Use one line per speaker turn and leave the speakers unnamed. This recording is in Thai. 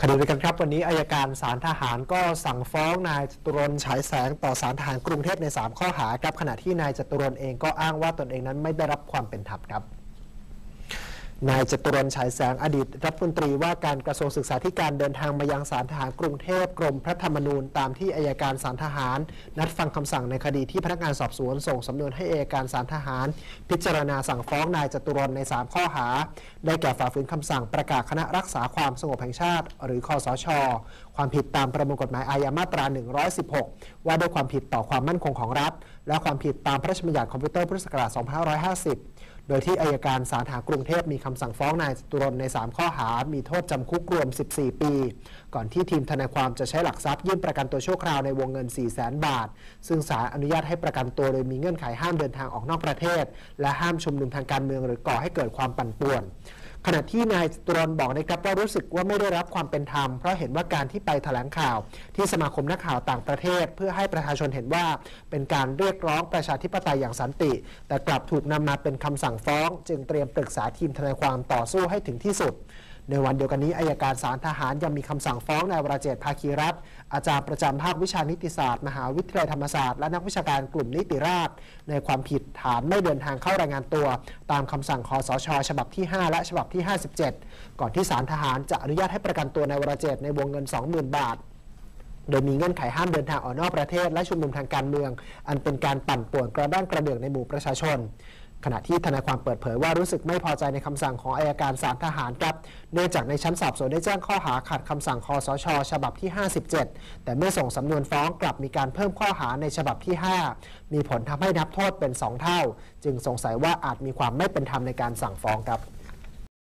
คดีเดียวกันครับวันนี้อายการสารทหารก็สั่งฟ้องนายจตุรนฉายแสงต่อสารทหารกรุงเทพใน 3 ข้อหาครับขณะที่นายจตุรนเองก็อ้างว่าตนเองนั้นไม่ได้รับความเป็นธรรมครับ นายจตุรนฉายแสงอดีตรัฐมนตรีว่าการกระทรวงศึกษาธิการเดินทางมายังศาลทหารกรุงเทพกรมพระธรรมนูญตามที่อายการศาลทหาร นัดฟังคำสั่งในคดีที่พนักงานสอบสวนส่งสำนวนให้อายการศาลทหาร พิจารณาสั่งฟ้องนายจตุรนใน 3 ข้อหา ได้แก่ฝ่าฝืนคำสั่งประกาศคณะรักษาความสงบแห่งชาติ หรือคอสช ความผิดตามประมวลกฎหมายอาญามาตรา 116 ว่าด้วยความผิดต่อความมั่นคงของรัฐ และความผิดตามพระราชบัญญัติคอมพิวเตอร์พุทธศักราช2550 โดยที่อายการสารหากรุงเทพมีคำสั่งฟ้องนายจตุรนใน 3 ข้อหา มีโทษจำคุกรวม 14 ปี ก่อนที่ทีมทนายความจะใช้หลักทรัพย์ยื่นประกันตัวชั่วคราวในวงเงิน 4 0 0 0 0 0 บาท ซึ่งศาลอนุญาตให้ประกันตัวโดยมีเงื่อนไขห้ามเดินทางออกนอกประเทศ และห้ามชุมนุมทางการเมืองหรือก่อให้เกิดความปั่นป่วน ขณะที่นายตุรนต์บอกนะครับว่ารู้สึกว่าไม่ได้รับความเป็นธรรม เพราะเห็นว่าการที่ไปแถลงข่าว ที่สมาคมนักข่าวต่างประเทศ เพื่อให้ประชาชนเห็นว่าเป็นการเรียกร้องประชาธิปไตยอย่างสันติ แต่กลับถูกนำมาเป็นคำสั่งฟ้อง จึงเตรียมปรึกษาทีมทนายความต่อสู้ให้ถึงที่สุด ในวันเดียวกันนี้อายการศาลทหารยังมีคำสั่งฟ้องนายวราเจตภาคีรัตน์อาจารย์ประจำภาควิชานิติศาสตร์ มหาวิทยาลัยธรรมศาสตร์และนักวิชาการกลุ่มนิติราษฎร์ในความผิดฐานไม่เดินทางเข้ารายงานตัว ตามคำสั่งคอสช ฉบับที่ 5 และฉบับที่ 57 ก่อนที่ศาลทหารจะอนุญาตให้ประกันตัวนายวราเจตในวงเงิน 20,000 บาทโดยมีเงื่อนไขห้ามเดินทางออกนอกประเทศและชุมนุมทางการเมือง อันเป็นการปั่นป่วนกระด้างกระเดื่องในหมู่ประชาชน ขณะที่ทนายความเปิดเผยว่ารู้สึกไม่พอใจในคำสั่งของอายการสารทหารครับ เนื่องจากในชั้นสอบสวนได้แจ้งข้อหาขัดคำสั่งคอสช ฉบับที่ 57 แต่เมื่อส่งสำนวนฟ้องกลับมีการเพิ่มข้อหาในฉบับที่ 5 มีผลทำให้นับโทษเป็น 2 เท่า จึงสงสัยว่าอาจมีความไม่เป็นธรรมในการสั่งฟ้องครับ